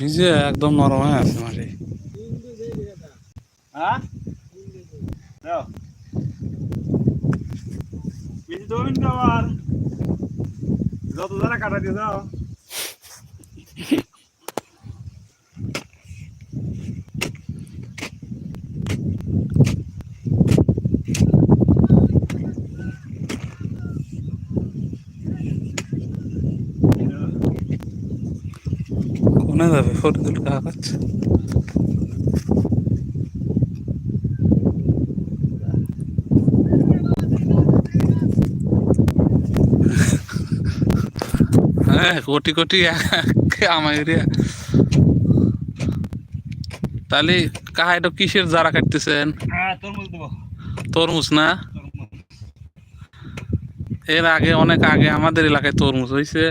ভিজে একদম নরম হয়ে? আছে মাটি যত দ্বারা কাটা দিয়ে দাও। ফরিদুল কাকা কাছে হ্যাঁ কোটি কোটি আমাদের তাহলে কাহা এটা কিসের যারা কাটতেছেন? হ্যাঁ তরমুজ না? এর আগে অনেক আগে আমাদের এলাকায় তরমুজ হয়েছে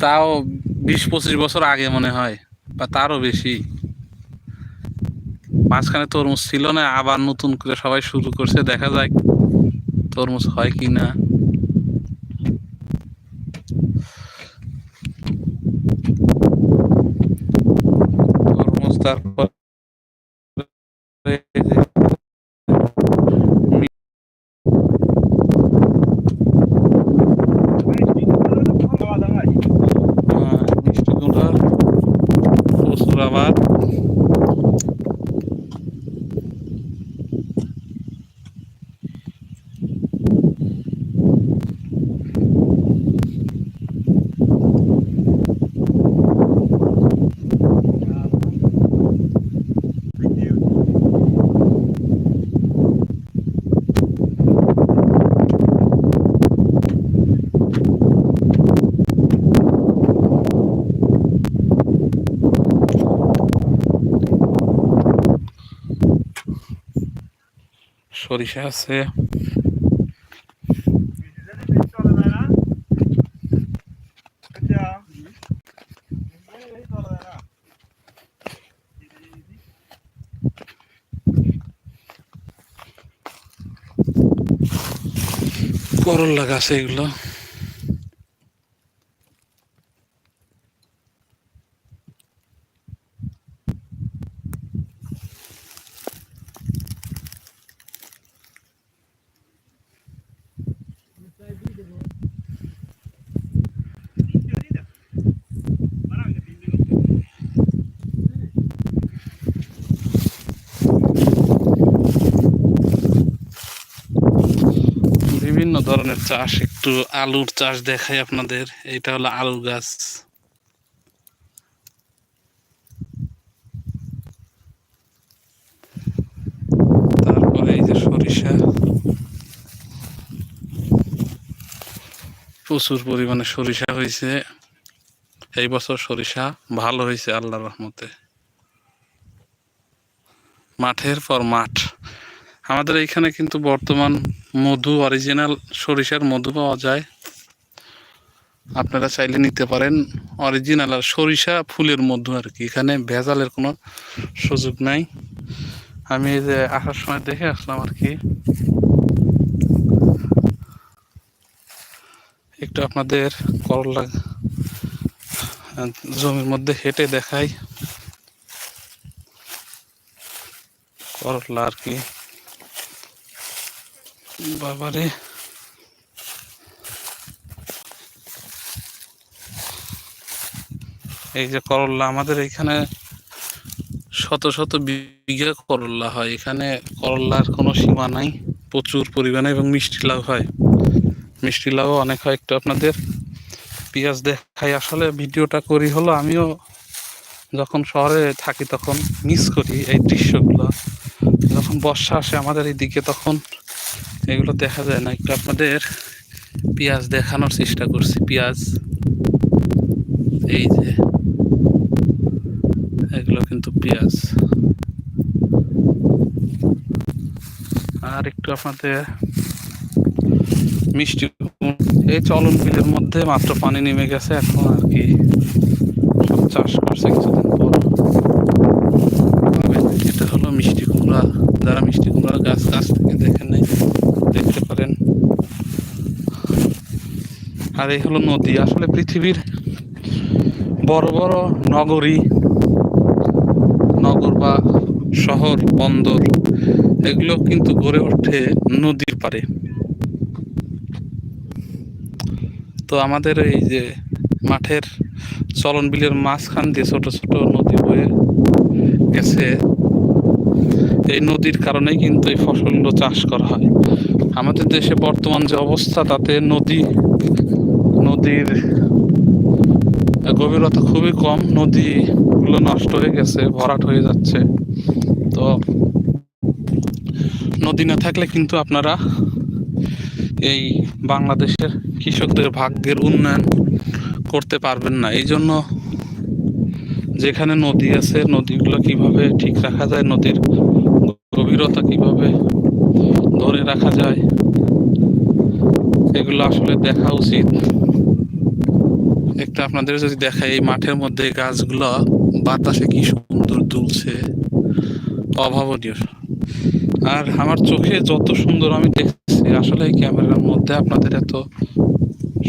তাও বিশ পঁচিশ বছর আগে মনে হয়, বা তারও বেশি। মাঝখানে তরমুজ ছিল না, আবার নতুন করে সবাই শুরু করছে, দেখা যায় তরমুজ হয় কি না। তরমুজ তারপর আহ, মিষ্টি কুমড়ার প্রচুর আবার সরিষা আছে করল্লা গাছ এগুলো ধরনের চাষ, একটু আলুর চাষ দেখাই আপনাদের। এটা হলো আলু গাছ। তারপরে এই যে সরিষা। প্রচুর পরিমাণে সরিষা হয়েছে। এই বছর সরিষা ভালো হয়েছে, আল্লাহর রহমতে। মাঠের পর মাঠ। আমাদের এইখানে কিন্তু বর্তমান মধু অরিজিনাল সরিষার মধু পাওয়া যায়। আপনারা চাইলে নিতে পারেন। অরিজিনাল আর সরিষা ফুলের মধু আর কি। এখানে ভেজালের কোনো সুযোগ নাই। আমি এই যে আসার সময় দেখে আসলাম আর কি। একটু আপনাদের করলা জমির মধ্যে হেঁটে দেখাই। করলা আর কি। বাবারে। এই যে করল্লা আমাদের এখানে শত শত বিঘা করল্লা হয়। এখানে করল্লার কোনো সীমা নাই, প্রচুর পরিমাণে এবং মিষ্টি লাউ হয়। মিষ্টি লাউ অনেক হয় একটু আপনাদের পেঁয়াজ দেখাই। আসলে ভিডিওটা করি হলো, আমিও যখন শহরে থাকি তখন মিস করি এই দৃশ্যগুলো। যখন বর্ষা আসে আমাদের এই দিকে তখন এগুলো দেখা যায় না। একটু আপনাদের পেঁয়াজ দেখানোর চেষ্টা করছি। পেঁয়াজ, এই যে, এগুলো কিন্তু পেঁয়াজ। আর একটু আপনাদের মিষ্টি। এই চলন বিলের মধ্যে মাত্র পানি নেমে গেছে। এখন আর কি সব চাষ করছে কিছুদিন পর। এটা হলো মিষ্টি কুমড়া। যারা মিষ্টি কুমড়ার গাছ গাছ থেকে দেখেন নাই দেখতে পারেন আর এই হলো নদী। আসলে পৃথিবীর বড় বড় নগরী, নগর বা শহর, বন্দর, এগুলো কিন্তু গড়ে ওঠে নদীর পারে তো আমাদের এই যে মাঠের চলন বিলের মাঝখান দিয়ে ছোট ছোট নদী বয়ে গেছে। এই নদীর কারণেই কিন্তু এই ফসলগুলো চাষ করা হয়। আমাদের দেশে বর্তমান যে অবস্থা, তাতে নদী নদীর গভীরতা খুবই কম। নদীগুলো নষ্ট হয়ে গেছে, ভরাট হয়ে যাচ্ছে। তো নদী না থাকলে কিন্তু আপনারা এই বাংলাদেশের কৃষকদের ভাগ্যের উন্নয়ন করতে পারবেন না। এই জন্য যেখানে নদী আছে, নদীগুলো কীভাবে ঠিক রাখা যায়, নদীর গভীরতা কীভাবে ধরে রাখা যায়, এগুলো আসলে দেখা উচিত। একটা আপনাদের যদি দেখায় এই মাঠের মধ্যে গাছগুলো, বাতাসে কি সুন্দর দুলছে। অভাবনীয়। আর আমার চোখে যত সুন্দর আমি দেখছি, আসলে এই ক্যামেরার মধ্যে আপনাদের এত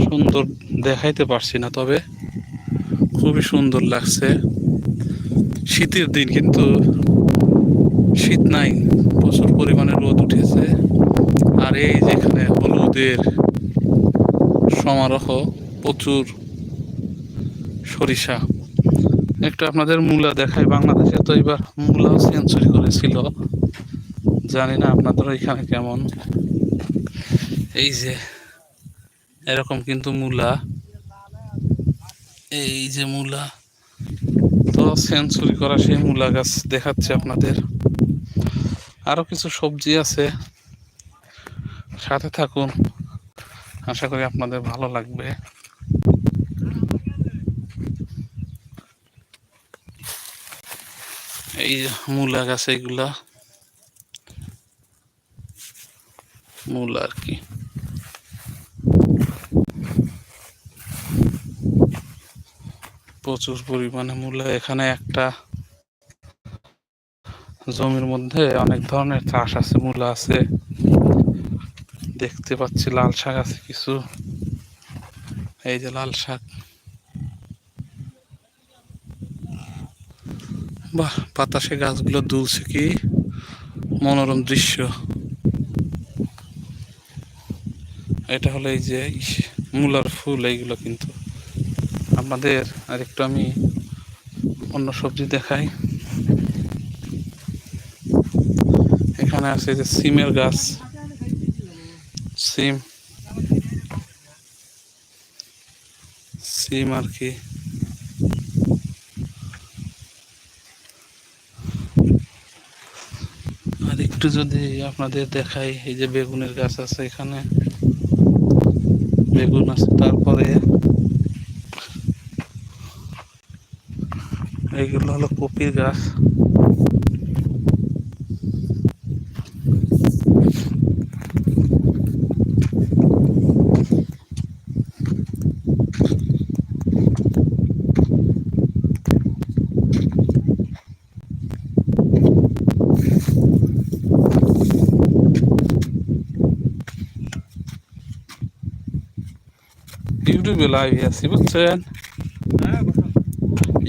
সুন্দর দেখাইতে পারছি না, তবে খুবই সুন্দর লাগছে। শীতের দিন কিন্তু শীত নাই, প্রচুর পরিমাণে রোদ উঠেছে। আর এই যেখানে হলুদের সমারোহ, প্রচুর সরিষা। একটু আপনাদের মূলা দেখায় বাংলাদেশে তো এবার মূলাও সেঞ্চুরি করেছিল। জানি না আপনাদের এখানে কেমন। এই যে, এরকম কিন্তু মূলা। এই যে মূলা, তো সেঞ্চুরি করা সেই মূলা গাছ দেখাচ্ছে আপনাদের। আরও কিছু সবজি আছে, সাথে থাকুন। আশা করি আপনাদের ভালো লাগবে। এই মূলা গাছ এগুলা। মূল আর কি। প্রচুর পরিমাণে মূলা। এখানে একটা জমির মধ্যে অনেক ধরনের চাষ আছে, মূলা আছে। দেখতে পাচ্ছি লাল শাক আছে কিছু। এই যে লাল শাক। বাহ, বাতাসে গাছগুলো দুলছে কি মনোরম দৃশ্য। এটা হলো এই যে মূলার ফুল, এইগুলো কিন্তু। আমাদের আর একটু আমি অন্য সবজি দেখাই। এখানে আছে যে সিমের গাছ। সিম। সিম আর কি আর একটু যদি আপনাদের দেখাই, এই যে বেগুনের গাছ আছে এখানে। বেগুন আছে, তারপরে এগুলো হলো কপির গাছ। ইউটিউবে লাইভে আছি বুঝছেন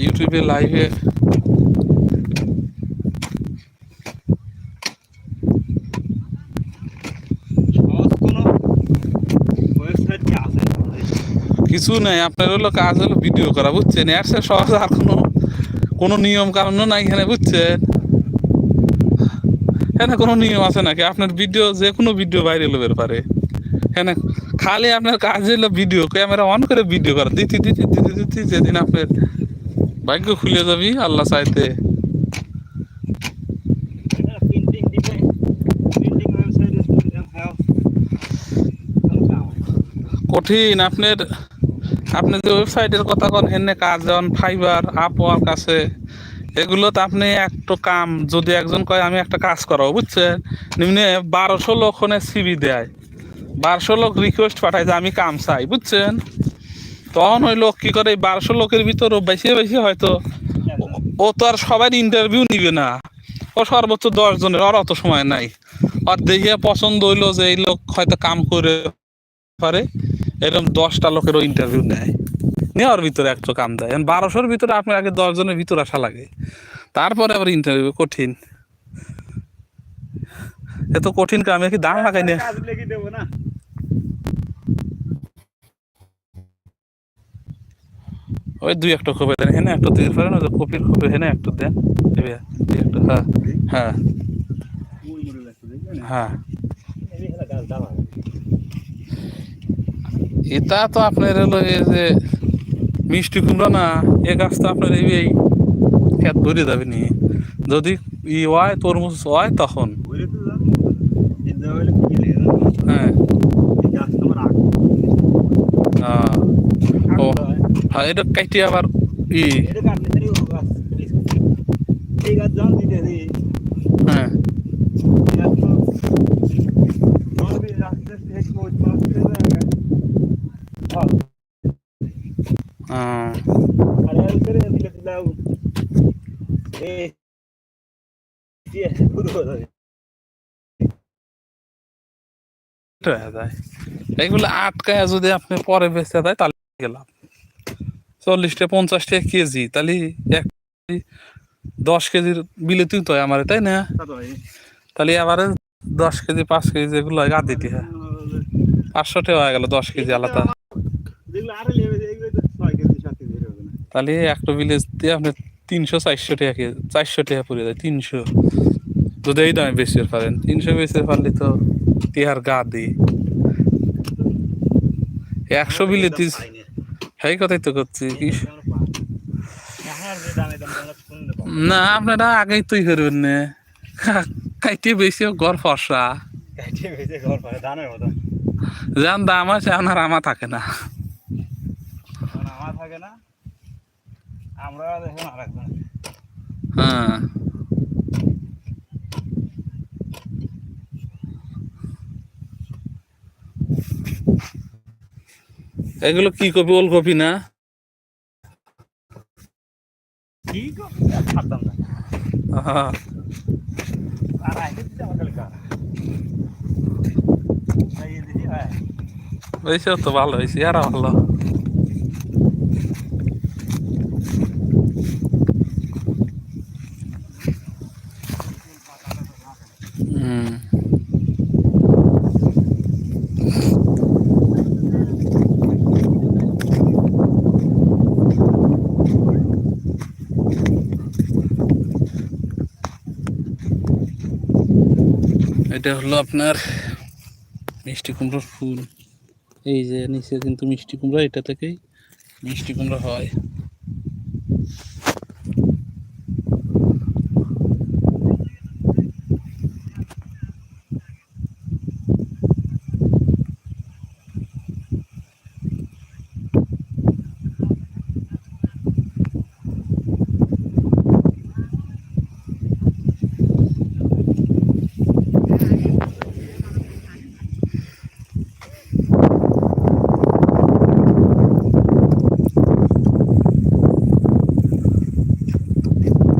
ইউটিউবে লাইভে কিছু নাই, আপনার হলো কাজ হলো ভিডিও করা, বুঝছেন? এর সে সহজ আর কোনো কোনো নিয়ম কারণ নাই এখানে, বুঝছেন? হ্যাঁ কোনো নিয়ম আছে নাকি? আপনার ভিডিও যে কোনো ভিডিও ভাইরাল হতে পারে। হ্যাঁ খালি আপনার কাজ হলো ভিডিও ক্যামেরা অন করে ভিডিও করা। দিতে দিতে দিতে দিতে যেদিন আপনার ভাগ্য খুলে যাবি, আল্লাহ চাইতে। কঠিন, আপনার, আপনি যে ওয়েবসাইটের কথা কন হেনে কাজ যেমন ফাইবার আপওয়ার্ক আছে, এগুলো তো আপনি একটা কাম, যদি একজন কয়, আমি একটা কাজ করাবো বুঝছেন? নিম্নে বারোশো লোক ওখানে সিবি দেয়। বারোশো লোক রিকোয়েস্ট পাঠায় যে আমি কাম চাই, বুঝছেন? তখন ওই লোক কি করে বারোশো লোকের ভিতর ও বেশি বেশি হয়তো ও- তো আর সবার ইন্টারভিউ নিবে না। ও সর্বোচ্চ দশ জনের আর অত সময় নাই। আর দেখে পছন্দ হইল যে এই লোক হয়তো কাম করে পারে, এরকম দশটা লোকেরও ইন্টারভিউ নেয়। নেওয়ার ভিতরে একটু কাম দেয়। বারোশোর ভিতরে আপনার আগে দশজনের ভিতরে আসা লাগে। তারপরে আবার ইন্টারভিউ কঠিন। এত কঠিন কামে কি দাম লাগাই না? দেবো না। ওই দুই একটা কপি দেন হেনে একটা দিতে পারেন ওই কপির কপি হেনে একটা দেন। দুই একটা হ্যাঁ হ্যাঁ। হ্যাঁ। এটা তো আপনার হলো এই যে মিষ্টি কুমড়া না এ গাছ তো আপনার এই এই খেত ভরে যাবে নি। যদি ই হয় তরমুজ হয় তখন ওইটা তো জানো জিন্দা হইলে কি লেগে জানো হ্যাঁ এই গাছ তোমার আগ আহ, ও কাটতে হয়। হ্যাঁ এটা কাইটে আবার ই এটা কাটলে তারই ও গাছ এই গাছ জল দিতে দিই হ্যাঁ এই গাছ তো জল দিয়ে রাখতে রাখতে এক মোট মাছ করে দেয় হ্যাঁ আহ, আর এর করে দিলে দিলাম এই দিয়ে হয়ে এটা হয়ে। যায় এগুলো আটকায় যদি আপনি পরে বেচতে দেয় তাহলে গেলাম। চল্লিশটা পঞ্চাশটা কেজি তাহলে এক দশ কেজির বিলে তুই তো আমার তাই না? তাহলে এবারে দশ কেজি পাঁচ কেজি যেগুলো গাদ দিতে হয়। পাঁচশো টাকা হয়ে গেল দশ কেজি আলাদা। তাহলে একটা দিয়ে আপনি তিনশো চারশো টাকা কেজি চারশো টাকা পড়ে যায় তিনশো। যদি এই দামে বেশি পারেন তিনশো বেশি পারলে তো টিহার গা দিই। একশো বিলে সেই কথাই তো করছি। কি না আপনারা আগেই তুই করবেন না। কাইটে বেশি ঘর ফসা যান দাম আছে আপনার আমা থাকে না। আমরা দেখুন আরেকজন হ্যাঁ। এগুলো কি কপি? ওল কপি না? তো ভালো হয়েছে আর ভালো। এটা হলো আপনার মিষ্টি কুমড়োর ফুল। এই যে নিচে কিন্তু মিষ্টি কুমড়া, এটা থেকেই মিষ্টি কুমড়া হয়।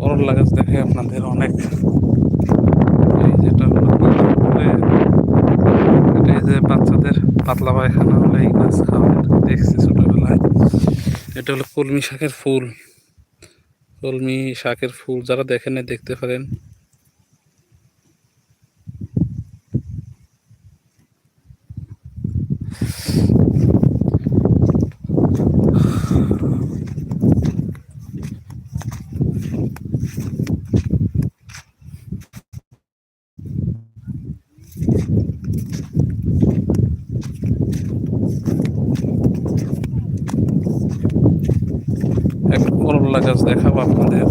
করলা গাছ দেখে আপনাদের অনেক এই যেটা এই যে বাচ্চাদের পাতলা পায়খানা হলে এই গাছ খাওয়ায়। দেখছি ছোটোবেলায়। এটা হলো কলমি শাকের ফুল। কলমি শাকের ফুল যারা দেখেন দেখতে পারেন একটা করলা গাছ দেখাবো আপনাদের।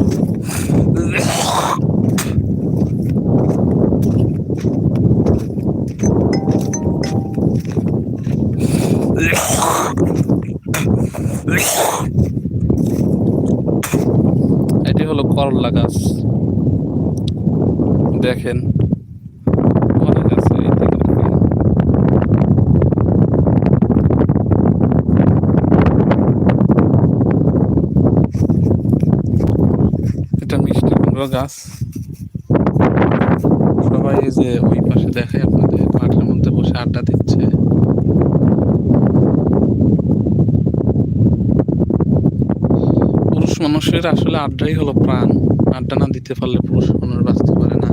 এটি হলো করলা গাছ। দেখেন অনেক আছে এই দিকে আর কি। এটা কুমড়ো গাছ। সবাই যে ওই পাশে দেখে আপনাদের মাঠের মধ্যে বসে আড্ডা দিচ্ছে। পুরুষ মানুষের আসলে আড্ডাই হলো প্রাণ। আড্ডা না দিতে পারলে পুরুষ মানুষ বাঁচতে পারে না।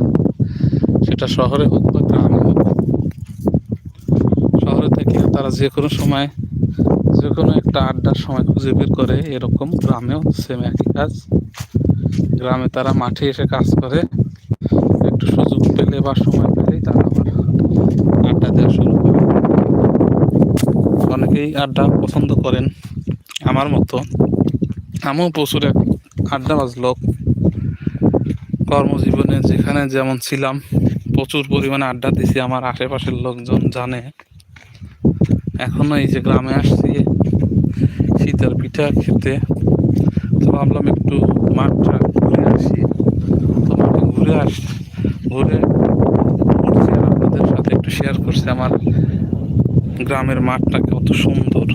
সেটা শহরে হোক বা গ্রামে হোক। শহরে থেকে তারা যে কোনো সময়, যে কোনো একটা আড্ডার সময় খুঁজে বের করে। এরকম গ্রামেও সেম একই কাজ। গ্রামে তারা মাঠে এসে কাজ করে। একটু সুযোগ পেলে বা সময় পেলেই তারা আবার আড্ডা দেওয়া শুরু করে। অনেকেই আড্ডা পছন্দ করেন আমার মতো। আমিও প্রচুর এক আড্ডাবাজ লোক। কর্মজীবনে যেখানে যেমন ছিলাম, প্রচুর পরিমাণে আড্ডা দিছি আমার আশেপাশের লোকজন জানে। এখনও এই যে গ্রামে আসছি, শীতের পিঠা খেতে। তো ভাবলাম একটু মাঠটা আসি ঘুরে আস ঘুরে আপনাদের সাথে একটু শেয়ার করছি। আমার গ্রামের মাঠটা কত সুন্দর।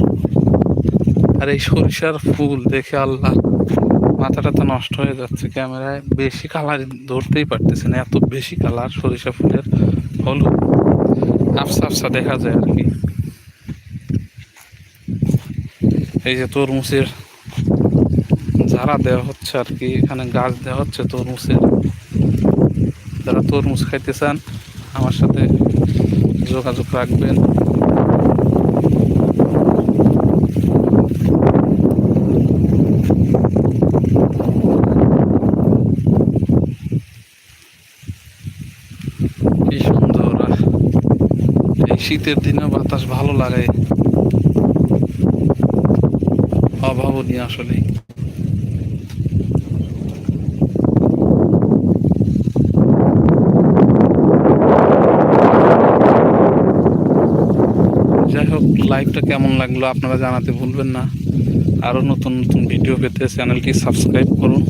আর এই সরিষার ফুল দেখে আল্লাহ, মাথাটা তো নষ্ট হয়ে যাচ্ছে ক্যামেরায়। বেশি কালার ধরতেই পারতেছে না, এত বেশি কালার সরিষা ফুলের। হলুদ, আফসা আফসা দেখা যায় আর কি। এই যে তরমুজের যারা দেওয়া হচ্ছে আর কি, এখানে গাছ দেওয়া হচ্ছে তরমুজের। যারা তরমুজ খাইতে চান আমার সাথে যোগাযোগ রাখবেন। কি সুন্দর। এই শীতের দিনে বাতাস ভালো লাগে। অভাবনীয় আসলে যাই হোক লাইভটা কেমন লাগল আপনারা জানাতে ভুলবেন না। আরও নতুন নতুন ভিডিও পেতে চ্যানেলটি সাবস্ক্রাইব করুন।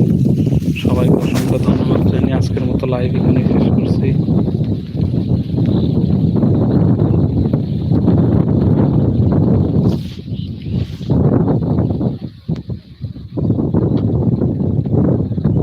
সবাইকে অসংখ্য ধন্যবাদ জানিয়ে আজকের মতো লাইভ এখানে শেষ করছি।